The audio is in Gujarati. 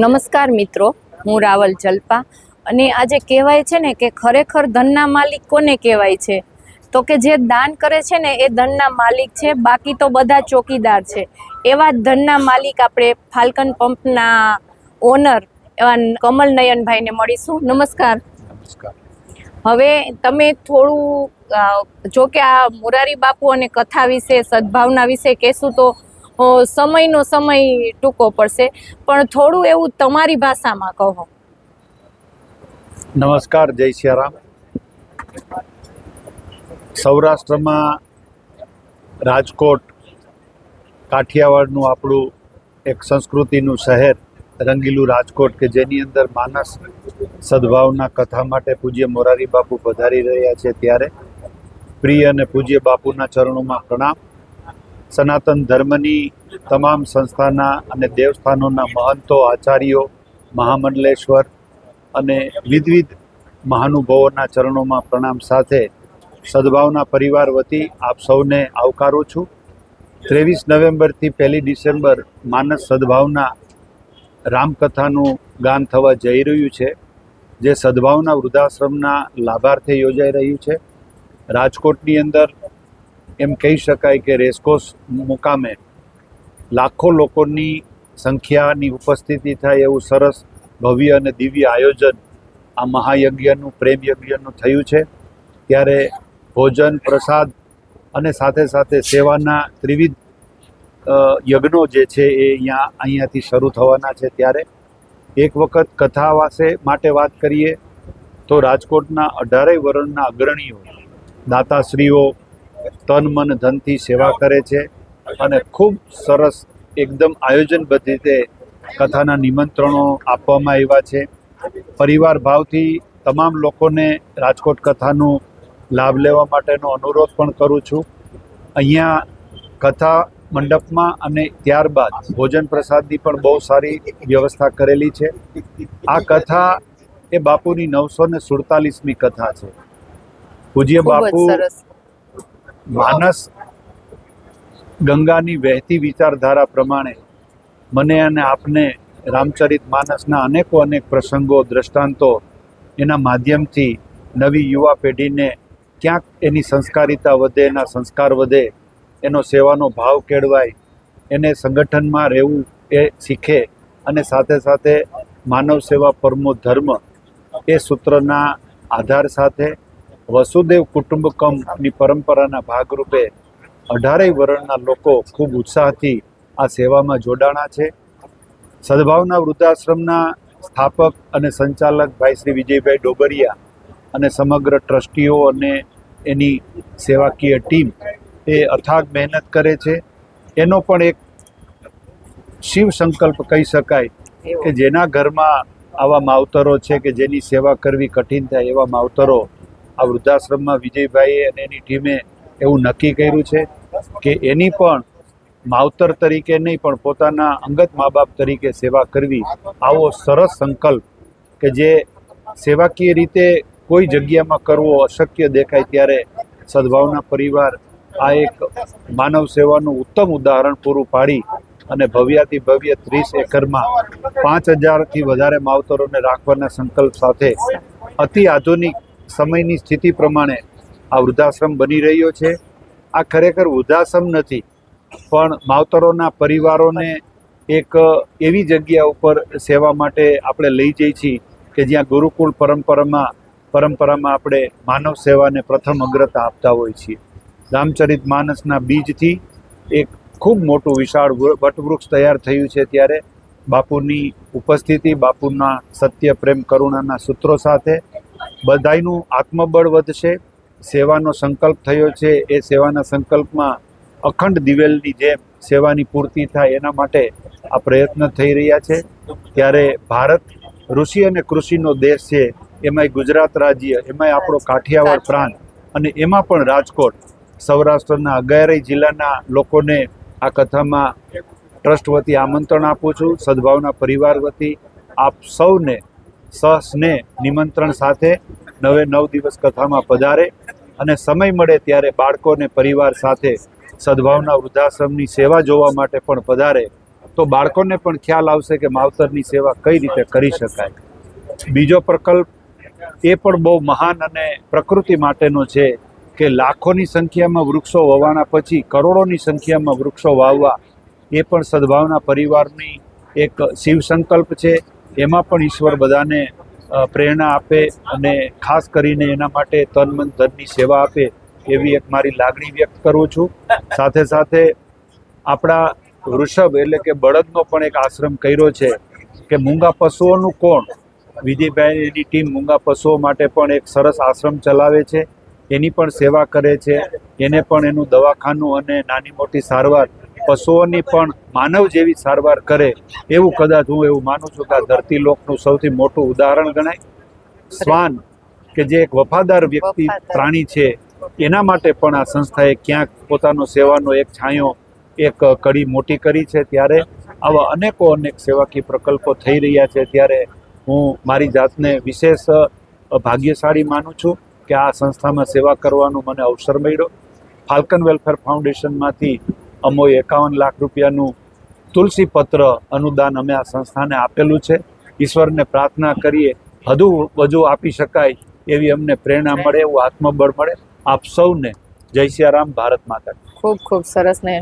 નમસ્કાર મિત્રો હું રાવલ જલ્પા અને આજે કહેવાય છે ને કે ખરેખર ધનના માલિક કોને કહેવાય છે? તો કે જે દાન કરે છે ને એ ધનના માલિક છે બાકી તો બધા ચોકીદાર છે. એવા ધનના માલિક આપણે ફાલ્કન પંપના ઓનર એવા કમલ નયનભાઈને મળીશું. નમસ્કાર. નમસ્કાર. હવે તમે થોડું જો કે આ મોરારી બાપુ અને કથા વિશે સદભાવના વિશે કહેશું તો સમયનો સમય ટૂંકો પડશે. પણ થોડું એવું તમારી ભાષામાં કહો. નમસ્કાર, જય સિયારામ. સૌરાષ્ટ્રમાં રાજકોટ, કાઠિયાવાડનું આપણું એક સંસ્કૃતિનું શહેર, રંગીલું રાજકોટ કે જેની અંદર માનસ સદભાવના કથા માટે પૂજ્ય મોરારી બાપુ પધારી રહ્યા છે ત્યારે. પ્રિય અને પૂજ્ય બાપુના ચરણોમાં પ્રણામ. સનાતન ધર્મની તમામ સંસ્થાના અને દેવસ્થાનોના મહંતો, આચાર્યો, મહામંડલેશ્વર અને વિધવિધ મહાનુભાવોના ચરણોમાં પ્રણામ સાથે સદભાવના પરિવાર વતી આપ સૌને આવકારું છું. ત્રેવીસ નવેમ્બરથી પહેલી ડિસેમ્બર માનસ સદભાવના રામકથાનું ગાન થવા જઈ રહ્યું છે, જે સદભાવના વૃદ્ધાશ્રમના લાભાર્થે યોજાઈ રહ્યું છે. રાજકોટની અંદર એમ કહી શકાય કે રેસકોર્સ મુકામે લાખો લોકોની સંખ્યાની ઉપસ્થિતિ થાય એવું સરસ ભવ્ય અને દિવ્ય આયોજન આ મહાયજ્ઞનું પ્રેમ યજ્ઞનું થયું છે. ત્યારે ભોજન, પ્રસાદ અને સાથે સાથે સેવાના ત્રિવિધ યજ્ઞો જે છે એ અહીંયા, અહીંયાથી શરૂ થવાના છે. ત્યારે એક વખત કથાવાસે માટે વાત કરીએ તો રાજકોટના અઢારેય વર્ણના અગ્રણીઓ, દાતાશ્રીઓ તન મન ધનથી સેવા કરે છે અને ખૂબ સરસ એકદમ આયોજનબદ્ધ રીતે કથાના નિમંત્રણો આપવામાં આવ્યા છે. પરિવાર ભાવથી તમામ લોકોને રાજકોટ કથાનું લાભ લેવા માટેનો અનુરોધ પણ કરું છું. અહીંયા કથા મંડપમાં અને ત્યારબાદ ભોજન પ્રસાદની પણ બહુ સારી વ્યવસ્થા કરેલી છે. આ કથા એ બાપુની નવસો ને સુડતાલીસમી કથા છે. પૂજ્ય બાપુ માનસ ગંગાની વહેતી વિચારધારા પ્રમાણે મને અને આપને રામચરિત માનસના અનેકો અનેક પ્રસંગો, દ્રષ્ટાંતો એના માધ્યમથી નવી યુવા પેઢીને ક્યાંક એની સંસ્કારિતા વધે, એના સંસ્કાર વધે, એનો સેવાનો ભાવ કેળવાય, એને સંગઠનમાં રહેવું એ શીખે અને સાથે સાથે માનવ સેવા પરમો ધર્મ એ સૂત્રના આધાર સાથે વસુદેવ કુટુંબકમની પરંપરાના ભાગરૂપે અઢારેય વર્ણના લોકો ખૂબ ઉત્સાહથી આ સેવામાં જોડાણા છે. સદભાવના વૃદ્ધાશ્રમના સ્થાપક અને સંચાલક ભાઈ શ્રી વિજયભાઈ ડોબરિયા અને સમગ્ર ટ્રસ્ટીઓ અને એની સેવાકીય ટીમ એ અથાગ મહેનત કરે છે. એનો પણ એક શિવ સંકલ્પ કહી શકાય કે જેના ઘરમાં આવા માવતરો છે કે જેની સેવા કરવી કઠિન થાય એવા માવતરો આ વૃદ્ધાશ્રમમાં વિજયભાઈએ અને એની ટીમે એવું નક્કી કર્યું છે કે એની પણ માવતર તરીકે નહીં, પણ પોતાના અંગત મા બાપ તરીકે સેવા કરવી આવો સરસ સંકલ્પ કે જે સેવાકીય રીતે કોઈ જગ્યામાં કરવો અશક્ય દેખાય ત્યારે સદભાવના પરિવાર આ એક માનવ સેવાનું ઉત્તમ ઉદાહરણ પૂરું પાડી અને ભવ્યાથી ભવ્ય ત્રીસ એકરમાં પાંચ હજારથી વધારે માવતરોને રાખવાના સંકલ્પ સાથે અતિ આધુનિક સમયની સ્થિતિ પ્રમાણે આ વૃદ્ધાશ્રમ બની રહ્યો છે. આ ખરેખર વૃદ્ધાશ્રમ નથી, પણ માવતરોના પરિવારોને એક એવી જગ્યા ઉપર સેવા માટે આપણે લઈ જઈએ છીએ કે જ્યાં ગુરુકુળ પરંપરામાં પરંપરામાં આપણે માનવ સેવાને પ્રથમ અગ્રતા આપતા હોઈએ છીએ. રામચરિત માનસના બીજથી એક ખૂબ મોટું વિશાળ વટવૃક્ષ તૈયાર થયું છે ત્યારે બાપુની ઉપસ્થિતિ, બાપુના સત્ય પ્રેમ કરુણાના સૂત્રો સાથે બધાયનું આત્મબળ વધશે, સેવાનો સંકલ્પ થયો છે, એ સેવાના સંકલ્પમાં અખંડ દિવેલની જેમ સેવાની પૂર્તિ થાય એના માટે આ પ્રયત્ન થઈ રહ્યા છે. ત્યારે ભારત ઋષિ અને કૃષિનો દેશ છે, એમાંય ગુજરાત રાજ્ય, એમાંય આપણો કાઠિયાવાડ પ્રાંત અને એમાં પણ રાજકોટ, સૌરાષ્ટ્રના અગિયારેય જિલ્લાના લોકોને આ કથામાં ટ્રસ્ટ વતી આમંત્રણ આપું છું. સદભાવના પરિવાર વતી આપ સૌને સહસ્ને નિમંત્રણ સાથે નવે નવ દિવસ કથામાં પધારે અને સમય મળે ત્યારે બાળકોને પરિવાર સાથે સદભાવના વૃદ્ધાશ્રમની સેવા જોવા માટે પણ પધારે. તો બાળકોને પણ ખ્યાલ આવશે કે માવતરની સેવા કઈ રીતે કરી શકાય. બીજો પ્રકલ્પ એ પણ બહુ મહાન અને પ્રકૃતિ માટેનો છે કે લાખોની સંખ્યામાં વૃક્ષો વવાણા પછી કરોડોની સંખ્યામાં વૃક્ષો વાવવા એ પણ સદભાવના પરિવારની એક શિવ સંકલ્પ છે. એમાં પણ ઈશ્વર બધાને પ્રેરણા આપે અને ખાસ કરીને એના માટે તન મન ધનની સેવા આપે એવી એક મારી લાગણી વ્યક્ત કરું છું. સાથે સાથે આપણા વૃષભ એટલે કે બળદનો પણ એક આશ્રમ કર્યો છે કે મૂંગા પશુઓનું કોણ? વિજયભાઈની ટીમ મૂંગા પશુઓ માટે પણ એક સરસ આશ્રમ ચલાવે છે. એની પણ સેવા કરે છે. એને પણ એનું દવાખાનું અને નાની મોટી સારવાર પશુઓની પણ માનવ જેવી સારવાર કરે એવું કદાચ હું એવું માનું છું કે આ ધરતી લોકનું સૌથી મોટું ઉદાહરણ ગણાય. શ્વાન કે જે એક વફાદાર વ્યક્તિ પ્રાણી છે એના માટે પણ આ સંસ્થાએ ક્યાંક પોતાનો સેવાનો એક છાંયો એક કડી મોટી કરી છે ત્યારે આવા અનેકો અનેક સેવાકીય પ્રકલ્પો થઈ રહ્યા છે ત્યારે હું મારી જાતને વિશેષ ભાગ્યશાળી માનું છું કે આ સંસ્થામાં સેવા કરવાનો મને અવસર મળ્યો. ફાલ્કન વેલફેર ફાઉન્ડેશનમાંથી અમોએ એકાવન લાખ રૂપિયાનું તુલસી પત્ર અનુદાન અમે આ સંસ્થાને આપેલું છે. ઈશ્વરને પ્રાર્થના કરીએ હજુ વધુ આપી શકાય એવી અમને પ્રેરણા મળે, એવું આત્મબળ મળે. આપ સૌને જય સિયારામ, ભારત માતા ખૂબ ખૂબ સરસ ને